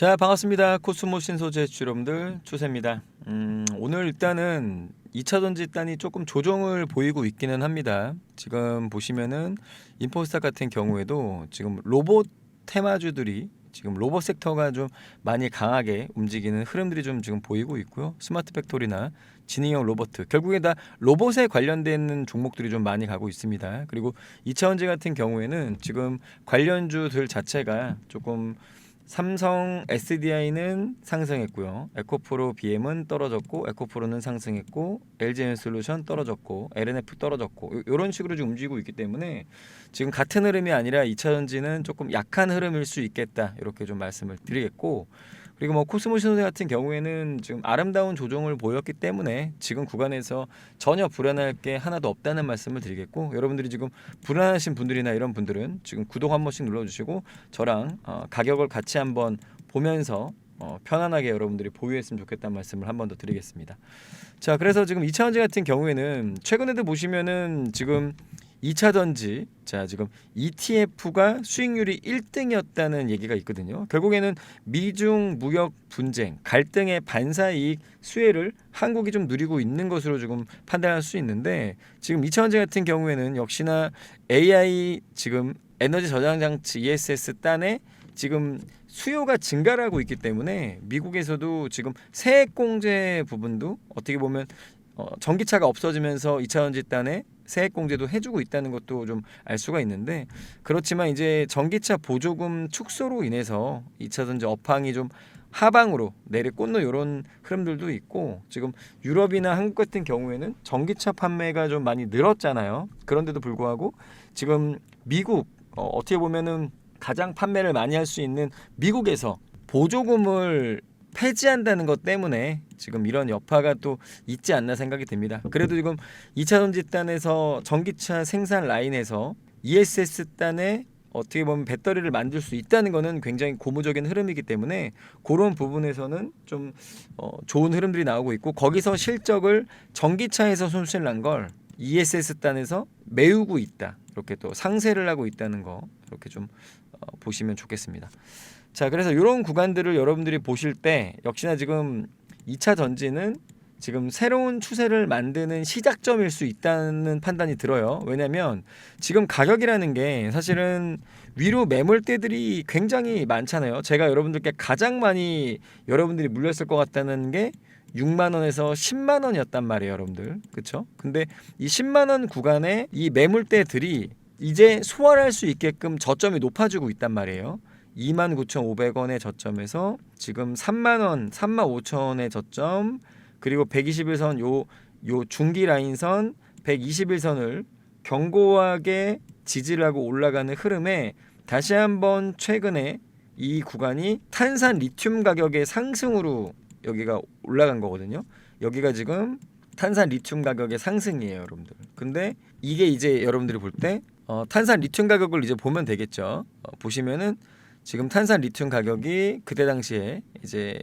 자 반갑습니다. 코스모 신소재 여러분들 추세입니다. 음, 오늘 일단은 2차 전지 단이 조금 조정을 보이고 있기는 합니다. 지금 보시면은 인포스타 같은 경우에도 지금 로봇 테마주들이 지금 로봇 섹터가 좀 많이 강하게 움직이는 흐름들이 좀 지금 보이고 있고요. 스마트 팩토리나 지능형 로봇 결국에 다 로봇에 관련된 종목들이 좀 많이 가고 있습니다. 그리고 2차 전지 같은 경우에는 지금 관련주들 자체가 조금 삼성 SDI는 상승했고요. 에코프로 BM은 떨어졌고 에코프로는 상승했고 LG엔솔루션 떨어졌고 LNF 떨어졌고 이런 식으로 좀 움직이고 있기 때문에 지금 같은 흐름이 아니라 2차 전지는 조금 약한 흐름일 수 있겠다 이렇게 좀 말씀을 드리겠고 그리고 뭐 코스모시노 같은 경우에는 지금 아름다운 조정을 보였기 때문에 지금 구간에서 전혀 불안할 게 하나도 없다는 말씀을 드리겠고 여러분들이 지금 불안하신 분들이나 이런 분들은 지금 구독 한 번씩 눌러주시고 저랑 어, 가격을 같이 한번 보면서 어, 편안하게 여러분들이 보유했으면 좋겠다는 말씀을 한 번 더 드리겠습니다. 자, 그래서 지금 2차 전지 같은 경우에는 최근에도 보시면은 지금 2차 전지 자 지금 ETF가 수익률이 1등이었다는 얘기가 있거든요. 결국에는 미중 무역 분쟁, 갈등의 반사 이익 수혜를 한국이 좀 누리고 있는 것으로 지금 판단할 수 있는데 지금 2차 전지 같은 경우에는 역시나 AI 지금 에너지 저장 장치 ESS 딴에 지금 수요가 증가를 하고 있기 때문에 미국에서도 지금 세액 공제 부분도 어떻게 보면 어, 전기차가 없어지면서 2차 전지 단에 세액 공제도 해주고 있다는 것도 좀 알 수가 있는데 그렇지만 이제 전기차 보조금 축소로 인해서 2차 전지 업황이 좀 하방으로 내리꽂는 이런 흐름들도 있고 지금 유럽이나 한국 같은 경우에는 전기차 판매가 좀 많이 늘었잖아요. 그런데도 불구하고 지금 미국 어, 어떻게 보면은 가장 판매를 많이 할 수 있는 미국에서 보조금을 폐지한다는 것 때문에 지금 이런 여파가 또 있지 않나 생각이 듭니다. 그래도 지금 2차 전지단에서 전기차 생산 라인에서 ESS 단에 어떻게 보면 배터리를 만들 수 있다는 것은 굉장히 고무적인 흐름이기 때문에 그런 부분에서는 좀 어, 좋은 흐름들이 나오고 있고 거기서 실적을 전기차에서 손실 난 걸 ESS 단에서 메우고 있다. 이렇게 또 상세를 하고 있다는 거 이렇게 좀 어, 보시면 좋겠습니다. 자, 그래서 이런 구간들을 여러분들이 보실 때 역시나 지금 2차 전지는 지금 새로운 추세를 만드는 시작점일 수 있다는 판단이 들어요. 왜냐하면 지금 가격이라는 게 사실은 위로 매물대들이 굉장히 많잖아요. 제가 여러분들께 가장 많이 여러분들이 물렸을 것 같다는 게 6만 원에서 10만 원이었단 말이에요, 여러분들. 그렇죠? 근데 이 10만 원 구간에 이 매물대들이 이제 소화할 수 있게끔 저점이 높아지고 있단 말이에요. 29,500원의 저점에서 지금 3만 원, 3만 5천 원의 저점 그리고 121선 요, 요 중기 라인선 121선을 견고하게 지지를 하고 올라가는 흐름에 다시 한번 최근에 이 구간이 탄산 리튬 가격의 상승으로 여기가 올라간 거거든요. 여기가 지금 탄산 리튬 가격의 상승이에요, 여러분들. 근데 이게 이제 여러분들이 볼때 어, 탄산 리튬 가격을 이제 보면 되겠죠. 어, 보시면은 지금 탄산 리튬 가격이 그때 당시에 이제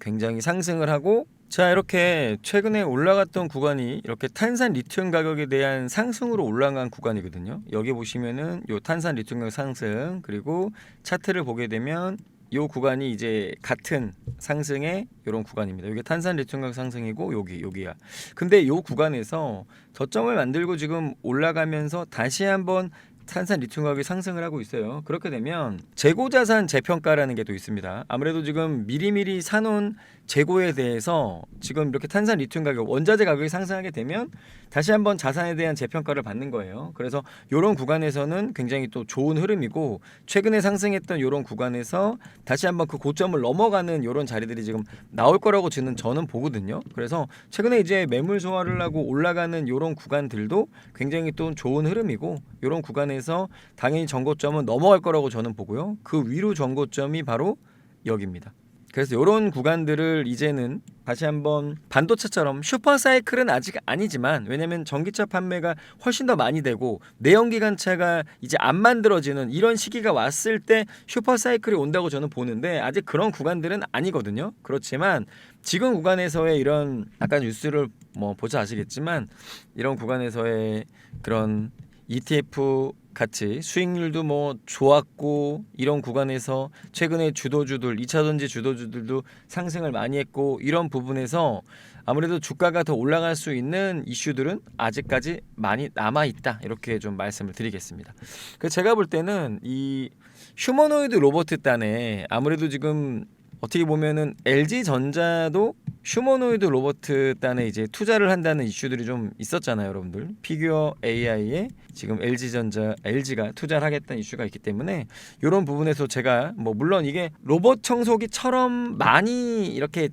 굉장히 상승을 하고 자 이렇게 최근에 올라갔던 구간이 이렇게 탄산 리튬 가격에 대한 상승으로 올라간 구간이거든요. 여기 보시면은 요 탄산 리튬 가격 상승 그리고 차트를 보게 되면 요 구간이 이제 같은 상승의 이런 구간입니다. 이게 탄산 리튬 가격 상승이고 여기 여기야. 근데 요 구간에서 저점을 만들고 지금 올라가면서 다시 한번 탄산 리튬 가격이 상승을 하고 있어요. 그렇게 되면 재고 자산 재평가라는 게 또 있습니다. 아무래도 지금 미리미리 사놓은 재고에 대해서 지금 이렇게 탄산 리튬 가격, 원자재 가격이 상승하게 되면 다시 한번 자산에 대한 재평가를 받는 거예요. 그래서 이런 구간에서는 굉장히 또 좋은 흐름이고 최근에 상승했던 이런 구간에서 다시 한번 그 고점을 넘어가는 이런 자리들이 지금 나올 거라고 저는 저는 보거든요. 그래서 최근에 이제 매물 소화를 하고 올라가는 이런 구간들도 굉장히 또 좋은 흐름이고 이런 구간 에서 당연히 전고점은 넘어갈 거라고 저는 보고요. 그 위로 전고점이 바로 여기입니다. 그래서 이런 구간들을 이제는 다시 한번 반도체처럼 슈퍼 사이클은 아직 아니지만 왜냐면 전기차 판매가 훨씬 더 많이 되고 내연기관차가 이제 안 만들어지는 이런 시기가 왔을 때 슈퍼 사이클이 온다고 저는 보는데 아직 그런 구간들은 아니거든요. 그렇지만 지금 구간에서의 이런 아까 뉴스를 뭐 보자 아시겠지만 이런 구간에서의 그런 ETF 같이 수익률도 뭐 좋았고 이런 구간에서 최근에 주도주들 2차전지 주도주들도 상승을 많이 했고 이런 부분에서 아무래도 주가가 더 올라갈 수 있는 이슈들은 아직까지 많이 남아 있다 이렇게 좀 말씀을 드리겠습니다. 그 제가 볼 때는 이 휴머노이드 로봇 단에 아무래도 지금 어떻게 보면은 LG 전자도 휴머노이드 로봇 단에 이제 투자를 한다는 이슈들이 좀 있었잖아요, 여러분들. 피규어 AI에 지금 LG 전자 LG가 투자를 하겠다는 이슈가 있기 때문에 이런 부분에서 제가 뭐 물론 이게 로봇 청소기처럼 많이 이렇게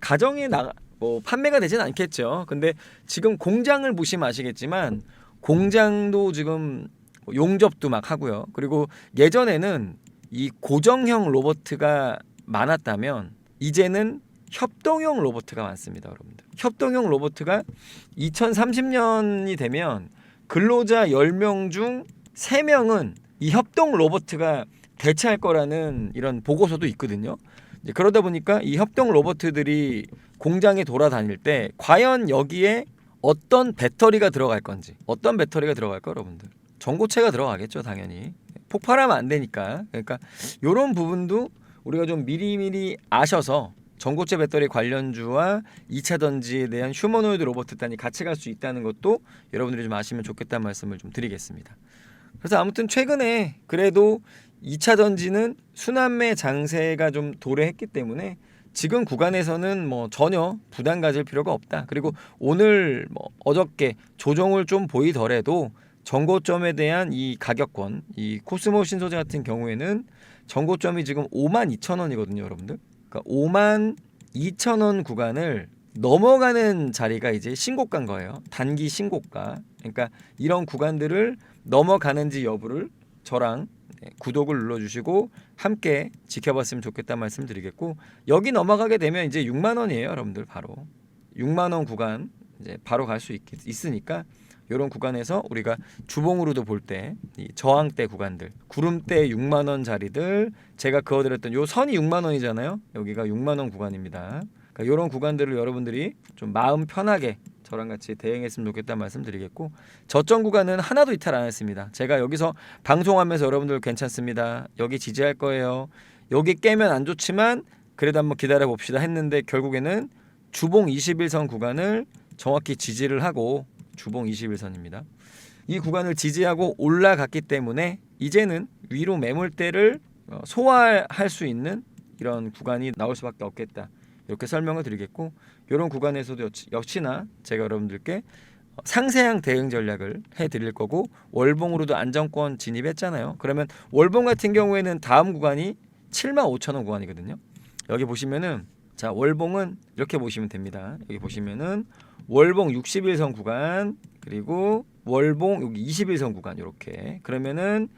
가정에 나 뭐 판매가 되진 않겠죠. 근데 지금 공장을 보시면 아시겠지만 공장도 지금 뭐 용접도 막 하고요. 그리고 예전에는 이 고정형 로봇가 많았다면 이제는 협동형 로봇가 많습니다, 여러분들. 협동형 로봇가 2030년이 되면 근로자 10명 중 3명은 이 협동 로봇가 대체할 거라는 이런 보고서도 있거든요. 이제 그러다 보니까 이 협동 로봇들이 공장에 돌아다닐 때 과연 여기에 어떤 배터리가 들어갈 건지 어떤 배터리가 들어갈까 여러분들 전고체가 들어가겠죠 당연히 폭발하면 안 되니까 그러니까 이런 부분도 우리가 좀 미리미리 아셔서 전고체 배터리 관련주와 2차 전지에 대한 휴머노이드 로봇 단이 같이 갈 수 있다는 것도 여러분들이 좀 아시면 좋겠다는 말씀을 좀 드리겠습니다. 그래서 아무튼 최근에 그래도 2차 전지는 순환매 장세가 좀 도래했기 때문에 지금 구간에서는 뭐 전혀 부담 가질 필요가 없다. 그리고 오늘 뭐 어저께 조정을 좀 보이더라도 정고점에 대한 이 가격권, 이 코스모 신소재 같은 경우에는 정고점이 지금 5만 2천 원이거든요, 여러분들. 그러니까 5만 2천 원 구간을 넘어가는 자리가 이제 신고가인 거예요. 단기 신고가. 그러니까 이런 구간들을 넘어가는지 여부를 저랑 네, 구독을 눌러주시고 함께 지켜봤으면 좋겠다 말씀드리겠고 여기 넘어가게 되면 이제 6만 원이에요, 여러분들 바로 6만 원 구간 이제 바로 갈 수 있으니까 이런 구간에서 우리가 주봉으로도 볼때이 저항대 구간들 구름대 6만 원 자리들 제가 그어드렸던 요 선이 6만 원이잖아요. 여기가 6만 원 구간입니다. 그러니까 이런 구간들을 여러분들이 좀 마음 편하게 저랑 같이 대응했으면 좋겠다 말씀드리겠고 저점 구간은 하나도 이탈 안 했습니다. 제가 여기서 방송하면서 여러분들 괜찮습니다. 여기 지지할 거예요. 여기 깨면 안 좋지만 그래도 한번 기다려 봅시다 했는데 결국에는 주봉 21선 구간을 정확히 지지를 하고 주봉 21선입니다. 이 구간을 지지하고 올라갔기 때문에 이제는 위로 매물대를 어, 소화할 수 있는 이런 구간이 나올 수밖에 없겠다. 이렇게 설명을 드리겠고 이런 구간에서도 역시, 역시나 제가 여러분들께 상세한 대응 전략을 해드릴 거고 월봉으로도 안정권 진입했잖아요. 그러면 월봉 같은 경우에는 다음 구간이 7만 5천 원 구간이거든요. 여기 보시면은 자 월봉은 이렇게 보시면 됩니다. 여기 보시면은 월봉 60일선 구간 그리고 월봉 여기 21선 구간 이렇게 그러면은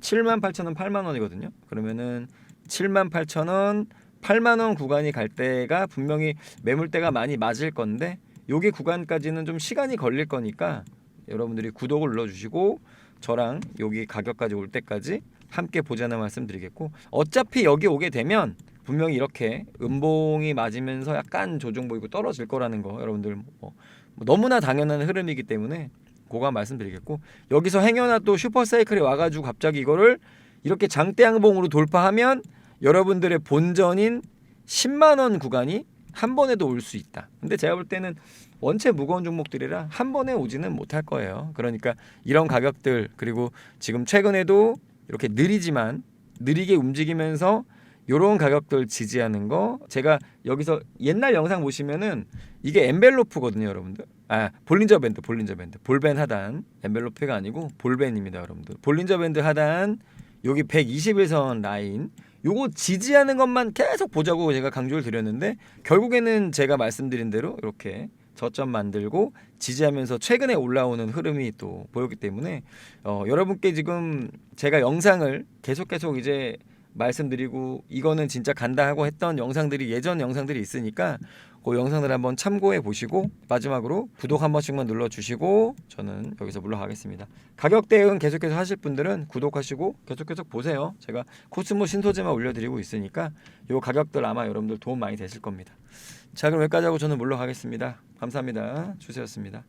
7만 8천 원 8만 원이거든요. 그러면은 7만 8천 원 8만 원 구간이 갈 때가 분명히 매물대가 많이 맞을 건데 여기 구간까지는 좀 시간이 걸릴 거니까 여러분들이 구독을 눌러주시고 저랑 여기 가격까지 올 때까지 함께 보자는 말씀드리겠고 어차피 여기 오게 되면 분명히 이렇게 음봉이 맞으면서 약간 조정 보이고 떨어질 거라는 거 여러분들 뭐, 뭐 너무나 당연한 흐름이기 때문에 그거 말씀드리겠고 여기서 행여나 또 슈퍼사이클에 와가지고 갑자기 이거를 이렇게 장대양봉으로 돌파하면 여러분들의 본전인 10만 원 구간이 한 번에도 올 수 있다. 근데 제가 볼 때는 원체 무거운 종목들이라 한 번에 오지는 못할 거예요. 그러니까 이런 가격들 그리고 지금 최근에도 이렇게 느리지만 느리게 움직이면서 요런 가격들 지지하는 거 제가 여기서 옛날 영상 보시면은 이게 엔벨로프거든요, 여러분들. 아, 볼린저 밴드, 볼린저 밴드. 볼밴 하단. 엔벨로프가 아니고 볼밴입니다, 여러분들. 볼린저 밴드 하단 여기 121선 라인 요거 지지하는 것만 계속 보자고 제가 강조를 드렸는데 결국에는 제가 말씀드린 대로 이렇게 저점 만들고 지지하면서 최근에 올라오는 흐름이 또 보였기 때문에 어, 여러분께 지금 제가 영상을 계속 계속 이제 말씀드리고 이거는 진짜 간다 하고 했던 영상들이 예전 영상들이 있으니까 그 영상들 한번 참고해 보시고 마지막으로 구독 한 번씩만 눌러 주시고 저는 여기서 물러가겠습니다. 가격 대응 계속해서 하실 분들은 구독하시고 계속 계속 보세요. 제가 코스모 신소재만 올려드리고 있으니까 요 가격들 아마 여러분들 도움 많이 되실 겁니다. 자 그럼 여기까지 하고 저는 물러가겠습니다. 감사합니다. 주세였습니다.